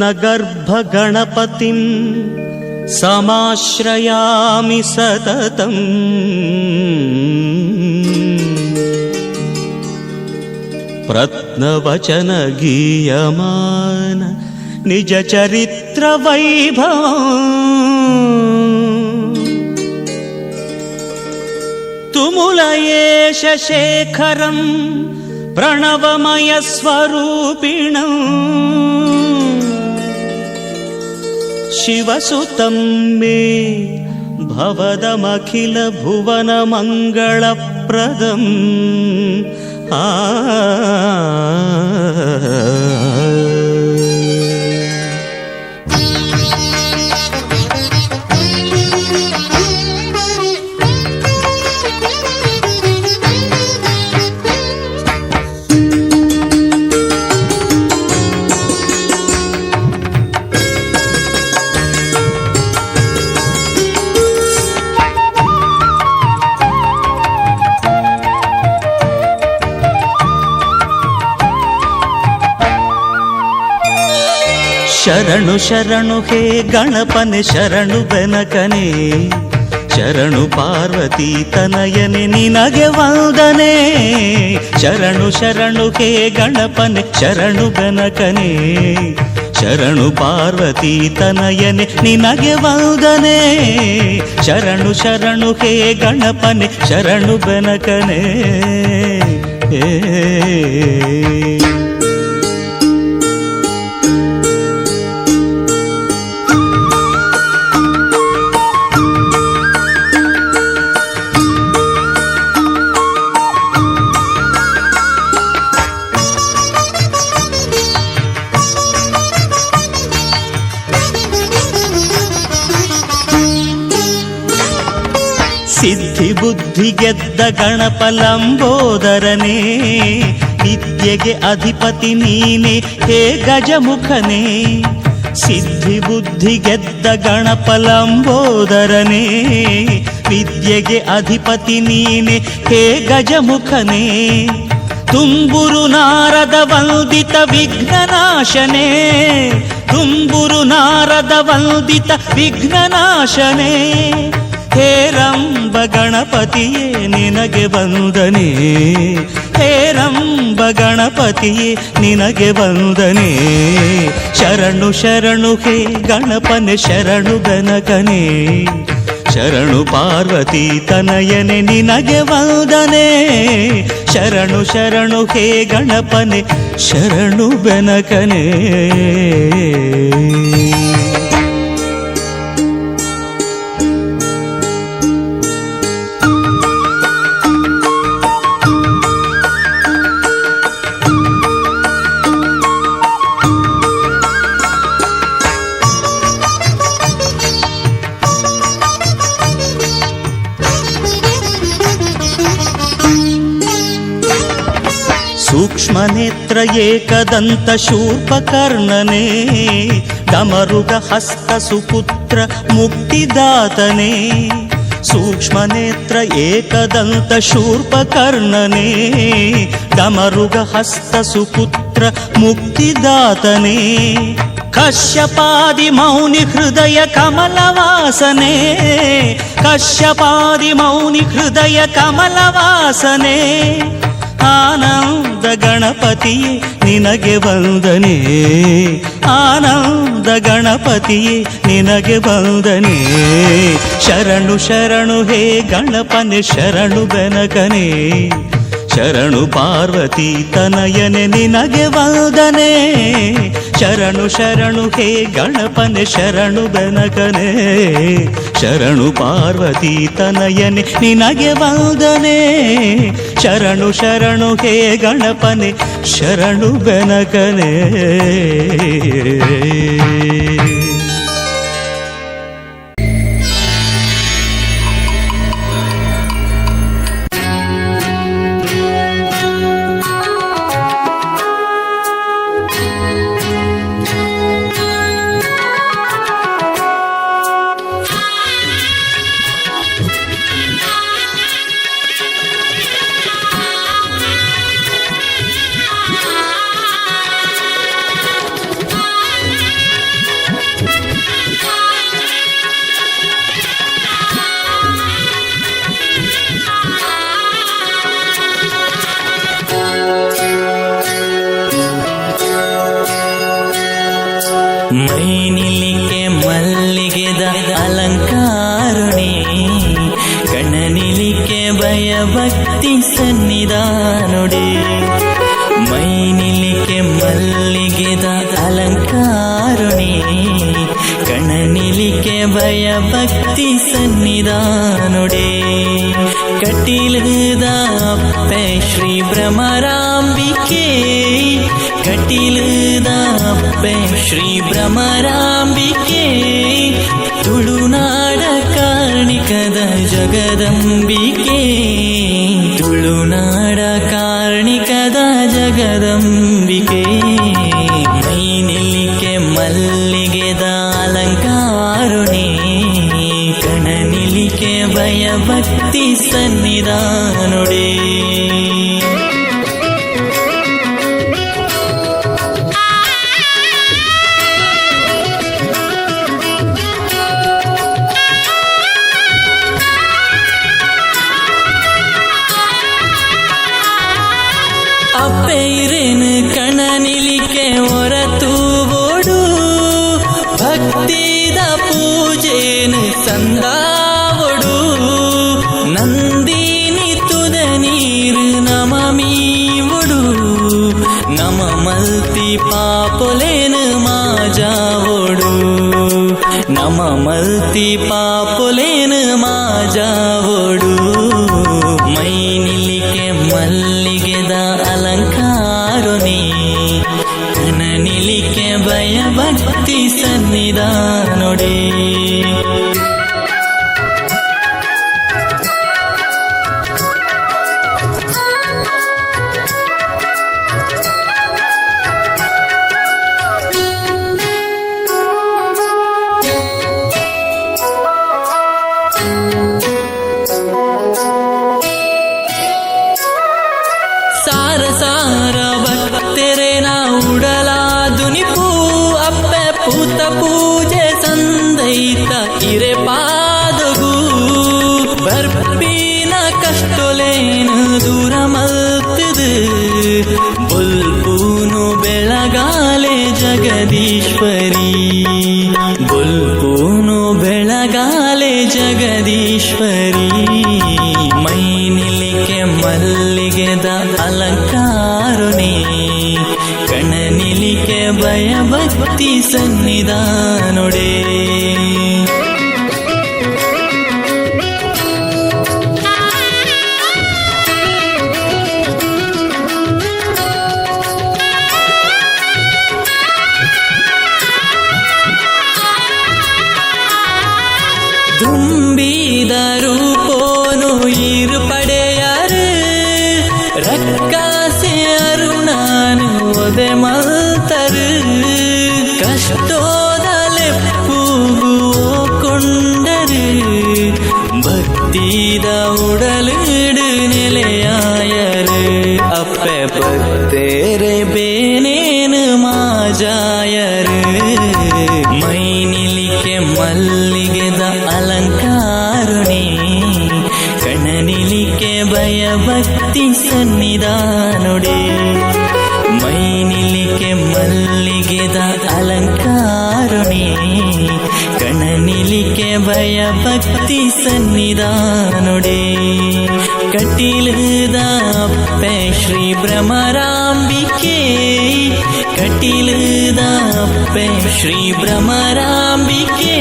रत्नगर्भगणपतिं समाश्रयामि सततम् प्रत्नवचनगीयमान निजचरित्रवैभवम् तुमुलयेश शेखरम् प्रणवमयस्वरूपिणम् शिवसुतं मे भवदमखिलभुवनमङ्गलप्रदम् आ ಶರಣು ಶರಣು ಹೇ ಗಣಪನೆ ಶರಣು ಬೆನಕನೆ. ಶರಣು ಪಾರ್ವತಿ ತನಯನೆ ನಿನಗೆ ವಂದನೆ. ಶರಣು ಶರಣು ಹೇ ಗಣಪನೆ ಶರಣು ಬೆನಕನೆ. ಶರಣು ಪಾರ್ವತಿ ತನಯನೆ ನಿನಗೆ ವಂದನೆ. ಶರಣು ಶರಣು ಹೇ ಗಣಪನೆ ಶರಣು ಬೆನಕನೆ. ಏ ಸಿದ್ಧಿ ಬುದ್ಧಿ ಗೆದ್ದ ಗಣಪ ಲಂಬೋದರನೇ ವಿದ್ಯೆಗೆ ಅಧಿಪತಿ ನೀನೆ, ಹೇ ಗಜಮುಖನೇ. ಸಿದ್ಧಿ ಬುದ್ಧಿ ಗೆದ್ದ ಗಣಪ ಲಂಬೋದರನೇ ವಿದ್ಯೆಗೆ ಅಧಿಪತಿ ನೀನೆ, ಹೇ ಗಜಮುಖನೇ. ತುಂಬುರು ನಾರದ ವಂದಿತ ವಿಘ್ನನಾಶನೇ, ತುಂಬುರು ನಾರದ ವಂದಿತ ವಿಘ್ನನಾಶನೇ. ಹೇರಂಬ ಗಣಪತಿಯೇ, ನಿನಗೆ ವಂದನೆ. ಹೇರಂಬ ಗಣಪತಿಯೇ, ನಿನಗೆ ವಂದನೆ. ಶರಣು ಶರಣು, ಹೇ ಗಣಪನೆ, ಶರಣು ಗನಕನೆ ಶರಣು ಪಾರ್ವತಿ ತನಯನೆ, ನಿನಗೆ ವಂದನೆ. ಶರಣು ಶರಣು, ಹೇ ಗಣಪನೆ, ಶರಣು ಬೆನಕನೆ. सूक्ष्मनेत्र एकदन्तशूर्पकर्णने दमरुगहस्तसुपुत्र मुक्तिदातने सूक्ष्मनेत्र एकदन्तशूर्पकर्णने दमरुगहस्तसुपुत्र मुक्तिदातने కశ్యపాది మౌని హృదయ కమలవాసనే కశ్యపాది మౌని హృదయ కమలవాసనే ಆನಂದ ಗಣಪತಿಯೇ ನಿನಗೆ ವಂದನೆ. ಆನಂದ ಗಣಪತಿಯೇ ನಿನಗೆ ವಂದನೆ. ಶರಣು ಶರಣು ಹೇ ಗಣಪನೆ ಶರಣು ಬೆನಕನೆ. ಶರಣು ಪಾರ್ವತಿ ತನಯನೆ ನಿನಗೆ ವಂದನೆ. ಶರಣು ಶರಣು ಹೇ ಗಣಪನೆ, ಶರಣು ಬೆನಕನೆ. ಶರಣು ಪಾರ್ವತಿ ತನಯನೆ ನಿನಗೆ ವಂದನೆ. ಶರಣು ಶರಣು ಹೇ ಗಣಪನೆ, ಶರಣು ಬೆನಕನೆ. ಕಟೀಲದ ಶ್ರೀ ಭ್ರಮರಾಂಬಿಕೆ ತುಳುನಾಡ ಕಾರ್ಣಿಕದ ಜಗದಂಬಿಕೆ. ತುಳುನಾಡ ಕಾರ್ಣಿಕದ ಜಗದಂಬಿಕೆ. ಮೈನಿಲಿಕೆ ಮಲ್ಲಿಗೆದ ಅಲಂಕಾರುಣಿ. ಕಣನಿಲಿಕೆ ಭಯ ಭಕ್ತಿ ಸನ್ನಿಧಾನುಡೇ ಪೂಜೆನು ಸಂದಾವಡು ನಂದಿನಿ ತುದ ನೀರು ನಮ ಮೀವುಡು ನಮ ಮಲ್ತಿ ಪಾಪೊಲೇನು ಮಾಜಾವೋಡು ನಮ ಮಲ್ತಿ ಪಾಪೊಲೇನು ಮಾಜಾವೋಡು am ಮಲ್ಲಿಗೆದ ಅಲಂಕಾರುಣಿ ಕಣನಿಲಿಕೆ ಭಯ ಭಕ್ತಿ ಸನ್ನಿಧಾನುಡೆ. ಮೈನಿಲಿಕೆ ಮಲ್ಲಿಗೆದ ಅಲಂಕಾರುಣಿ ಕಣನಿಲಿಕೆ ಭಯ ಭಕ್ತಿ ಸನ್ನಿಧಾನುಡೆ. കട്ടിലുതാപ്പ ശ്രീ ഭ്രമരാംബിക്കേ കട്ടിലുതാപ്പ ശ്രീ ഭ്രമരാംബിക്കേ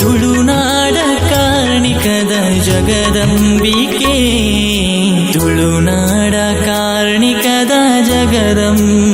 തുളുനാട കാർണികത ജഗദംബിക്കേ തുളുനാട കാർണികത ജഗദംബ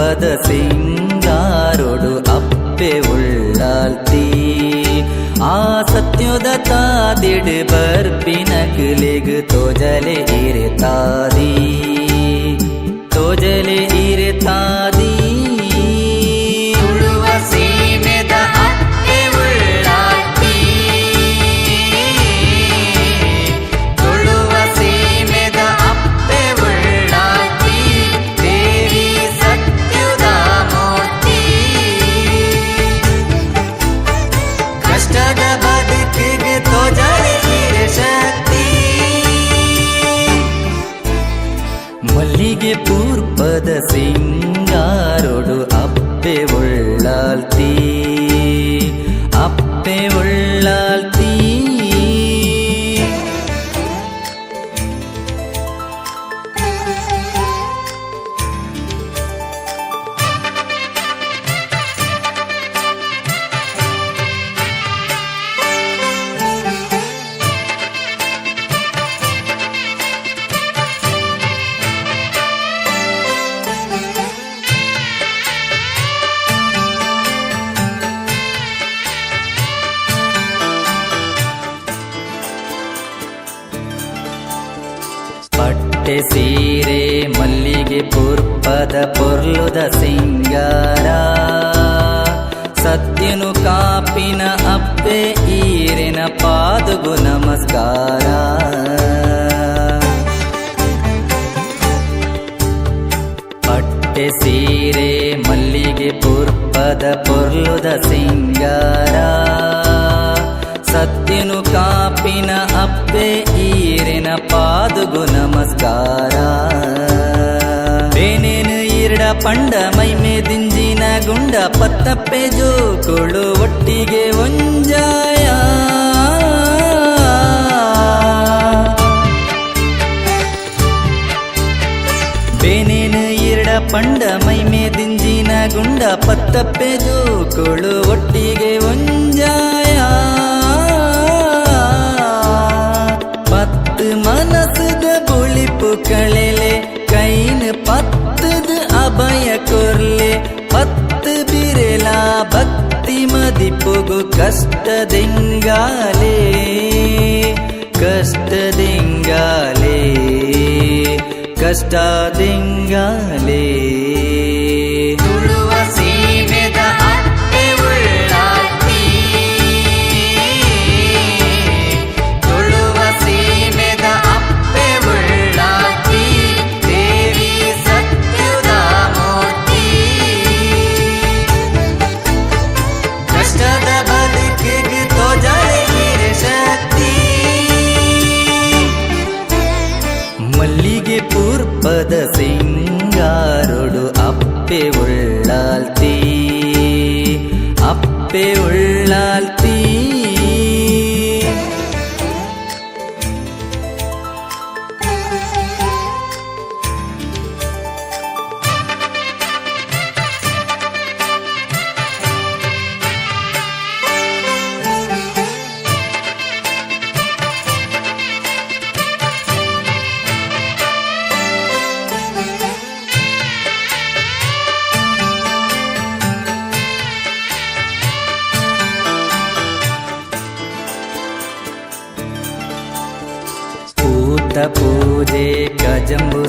പർവത സിംഗാരോടു അപ്പെ ഉള്ളാൽ തീ. ആ സത്യുത താതിട് ബർപ്പിനകിലേക്ക് തോജലെ ഇരുത്താതി തോജലെ ഇരുത്താതി ಮಲ್ಲಿಗೆ ಪೂರ್ಪದ ಸಿಂಗಾರೊಡು ಅಪ್ಪೆ ಉಳ್ಳಾಲ್ತಿ ಪುರ್ಪದ ಪೊರ್ಲುದ ಸಿಂಗಾರ. ಸತ್ಯನು ಕಾಪಿನ ಅಪ್ಪೆ, ಈರಿನ ಪಾದುಗು ನಮಸ್ಕಾರ. ಪಟ್ಟೆ ಸೀರೆ ಮಲ್ಲಿಗೆ ಪುರ್ಪದ ಪೊರ್ಲುದ ಸಿಂಗಾರ. ಸತ್ಯನು ಕಾಪಿನ ಅಪ್ಪೆ, ಈರಿನ ಪಾದುಗು ನಮಸ್ಕಾರ. ಈರಡ ಪಂಡ ಮೈಮೆ ದಿಂಜಿನ ಗುಂಡ ಪತ್ತಪ್ಪೆ ಜೋಕೊಳು ಒಟ್ಟಿಗೆ ಒಂಜಾಯ. ಬೇನೇನು ಈರಡ ಪಂಡ ಮೈಮೆ ದಿಂಜಿನ ಗುಂಡ ಪತ್ತಪ್ಪೆ ಜೋಕೊಳು ಒಟ್ಟಿಗೆ ಒಂಜಾಯ. ಪತ್ತು ಮನಸದ ಬುಳಿಪು ಕಳೆಲೆ ಕೈನ ಪತ್ತದ அபய கொர்லே பத்து பிரலா பக்தி மதிப்புகு கஷ்டதெங்காலே கஷ்டதெங்காலே கஷ்டதெங்காலே.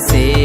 você.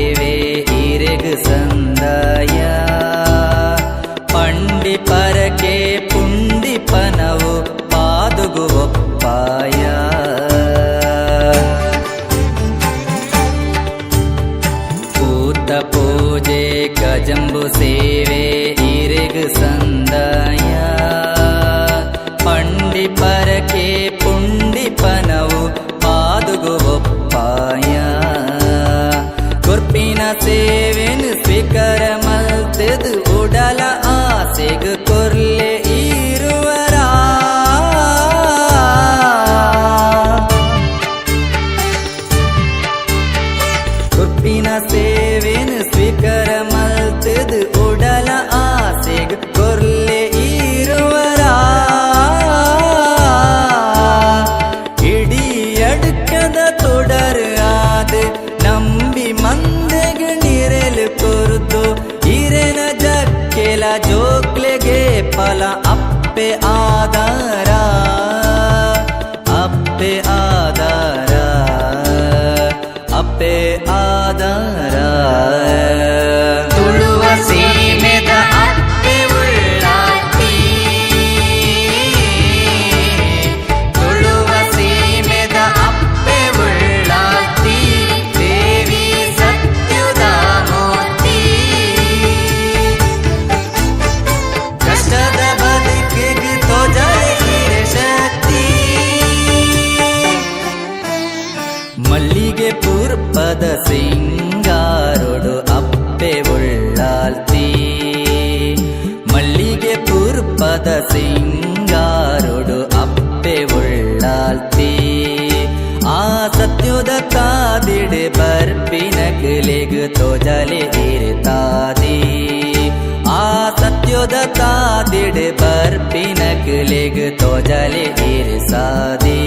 भूलेग तो जले तेरे सादी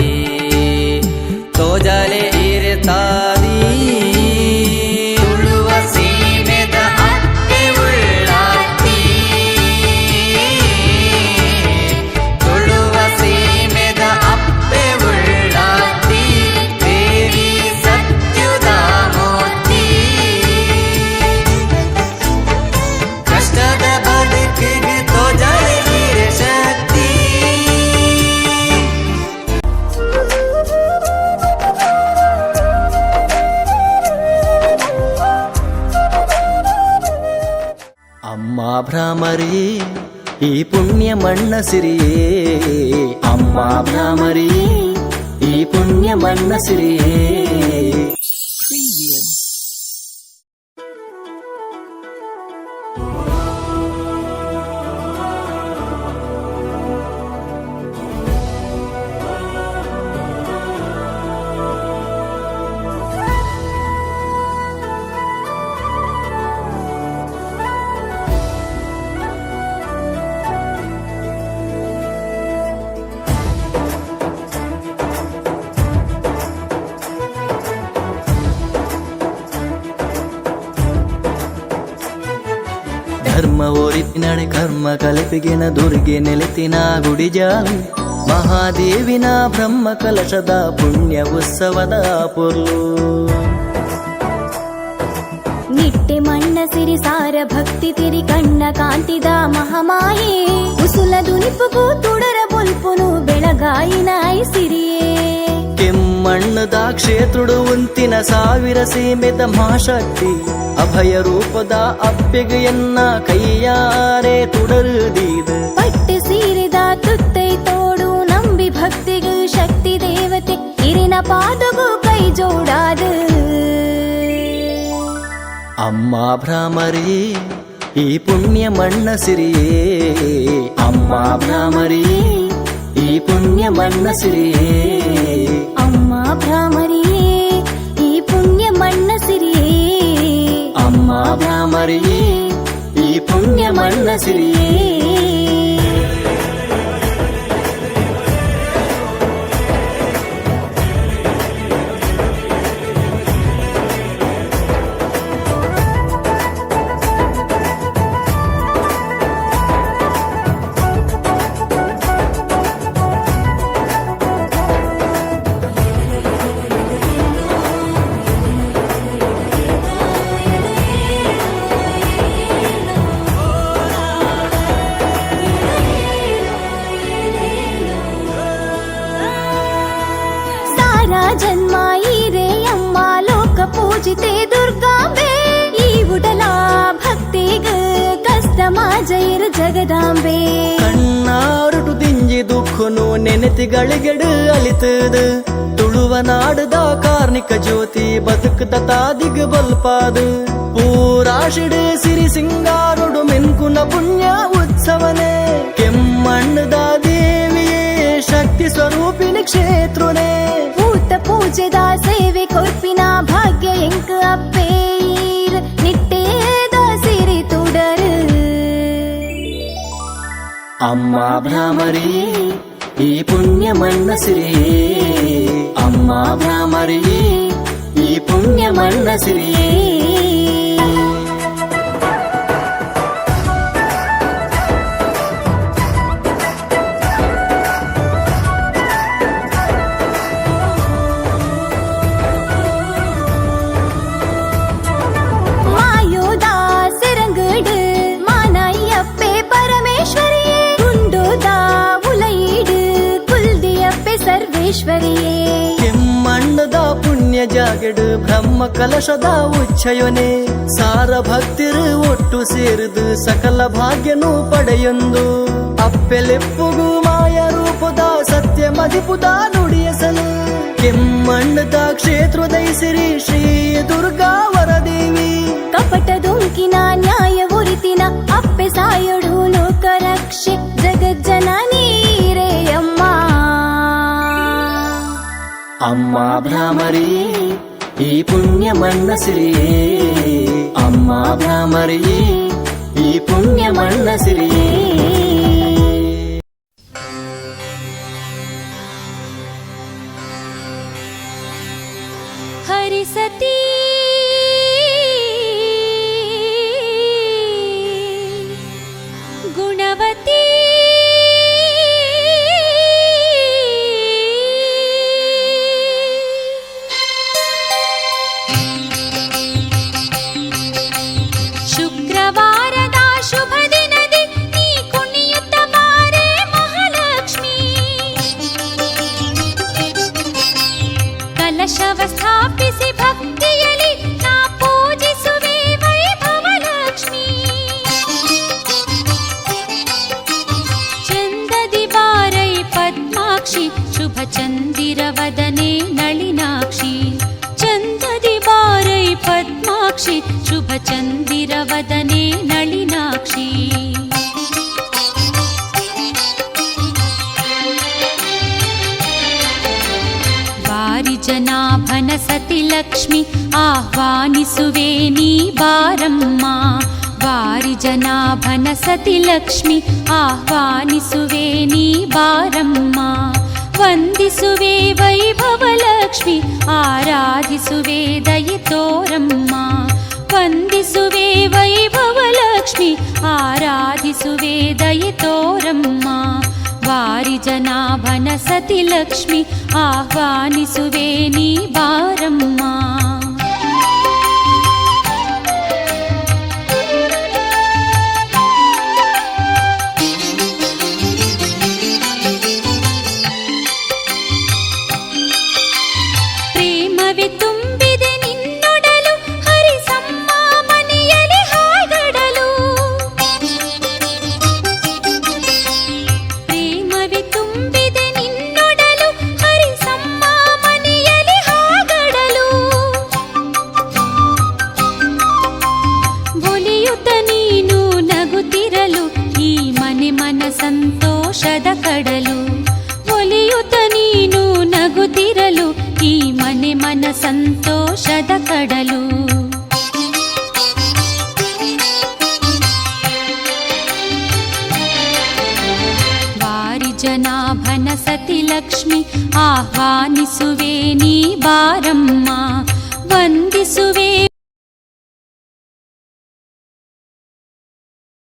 ಸಿರಿಯೇ ಅಮ್ಮ ಭ್ರಾಮರಿ ಈ ಪುಣ್ಯ ಮಣ್ಣ ಸಿರಿಯೇ ಓರಿತಿನಡೆ ಕರ್ಮ ಕಲಿಪಿಗಿನ ದುರ್ಗೆ ನೆಲೆತಿನ ಗುಡಿಜಾಲು ಮಹಾದೇವಿನ ಬ್ರಹ್ಮ ಕಲಶದ ಪುಣ್ಯ ಉತ್ಸವದ ಪುರ್ಲು ನಿಟ್ಟೆ ಮಣ್ಣ ಸಿರಿ ಸಾರ ಭಕ್ತಿ ತಿರಿ ಕಣ್ಣ ಕಾಂತಿದ ಮಹಾಮಾಯೆ ಉಸುಲ ದುನಿಪುಗೂ ತುಡರ ಬೊಲ್ಪುನು ಬೆಳಗಾಯಿನ ಸಿರಿಯೇ ಕೆಮ್ಮಣ್ಣದ ಕ್ಷೇತ್ರುಡು ಉಂತಿನ ಸಾವಿರ ಸೀಮಿತ ಮಹಾಶಕ್ತಿ ಅಭಯ ರೂಪದ ಅಪ್ಪೆಗೆಯನ್ನ ಕೈಯಾರೆ ತುಡರುದೀದ ಪಟ್ಟು ಸೀರಿದ ತುತ್ತೈ ತೋಡು ನಂಬಿ ಭಕ್ತಿಗೂ ಶಕ್ತಿ ದೇವತೆ ಇರಿನ ಪಾದಗೂ ಕೈ ಜೋಡಾದ. ಅಮ್ಮ ಭ್ರಾಮರಿ ಈ ಪುಣ್ಯ ಮಣ್ಣ ಸಿರಿಯೇ. ಅಮ್ಮ ಭ್ರಾಮರಿ ఈ పుణ్యమన్నసిరే. అమ్మా భ్రామరి ఈ పుణ్యమన్నసిరే. అమ్మా భ్రామరి ఈ పుణ్యమన్నసిరే. ಪೂಜಿತೆ ದುರ್ಗಾಂಬೆ ಈ ಉಡಲ ಭಕ್ತಿಗ ಕಷ್ಟ ಮಾಜೈರ್ ಜಗದಾಂಬೆ. ಕಣ್ಣಾರುಟು ದಿಂಜಿ ದುಃಖನು ನೆನೆತಿಗಳಿಗೆಡು ಅಲಿತದ ತುಳುವ ನಾಡದ ಕಾರ್ಣಿಕ ಜ್ಯೋತಿ ಬದುಕದ ತಾದಿಗ ಬಲ್ಪಾದ. ಪೂರಾಶಿಡ ಸಿರಿ ಸಿಂಗಾರುಡು ಮೆನ್ಕುನ ಪುಣ್ಯ ಉತ್ಸವನೇ. ಕೆಮ್ಮಣ್ಣದ ದೇವಿಯೇ, ಶಕ್ತಿ ಸ್ವರೂಪಿನ ಕ್ಷೇತ್ರನೇ. ಭೂತ ಪೂಜೆದ ಸೇವೆ ಕೊರ್ಪಿನ ಭಾಗ್ಯ ಎಂಕ ಅಪ್ಪೇರ್ ನಿಟ್ಟೇದ ಸಿರಿ ತುಡರು ಅಮ್ಮ ಭ್ರಾಮರಿ ಈ ಪುಣ್ಯ ಮಣ್ಣ ಸಿರಿಯೇ ಅಮ್ಮ ಭ್ರಾಮರಿ ಈ ಪುಣ್ಯ ಮಣ್ಣ ಸಿರಿಯೇ ಬ್ರಹ್ಮ ಕಲಶದ ಉಚ್ಚಯೊನೆ ಸಾರ ಭಕ್ತಿರು ಒಟ್ಟು ಸೇರಿದು ಸಕಲ ಭಾಗ್ಯನು ಪಡೆಯೊಂದು. ಅಪ್ಪೆಲೆಪ್ಪುಗು ಮಾಯ ರೂಪದ ಸತ್ಯ ಮದಿಪುದ ನುಡಿಯಸಲು. ಕೆಮ್ಮಣ್ಣದ ಕ್ಷೇತ್ರದ ಸಿರಿ ಶ್ರೀ ದುರ್ಗಾ ವರದೇವಿ. ಕಪಟ ದುಂಕಿನ ನ್ಯಾಯ ಉರಿತಿನ ಅಪ್ಪೆ ಸಾಯೊಡು ಲೋಕ ರಕ್ಷೆ ಜಗಜ್ಜನ ಅಮ್ಮ ಅಮ್ಮ ಭ್ರಾಮರಿ ఈ పుణ్యమన్న సిరియే అమ్మా భ్రామరి ఈ పుణ్యమన్న సిరియే जना आह्वानिसुवे नीवारं मा वन्दिसुवे वैभवलक्ष्मि आराधिसुवेदयितोरमुमादिसुवे वै भवलक्ष्मि आराधिसुवेदयितोरमुमा वारि जना भनसति लक्ष्मि आह्वानिसुवे सुवेणी वारमुमा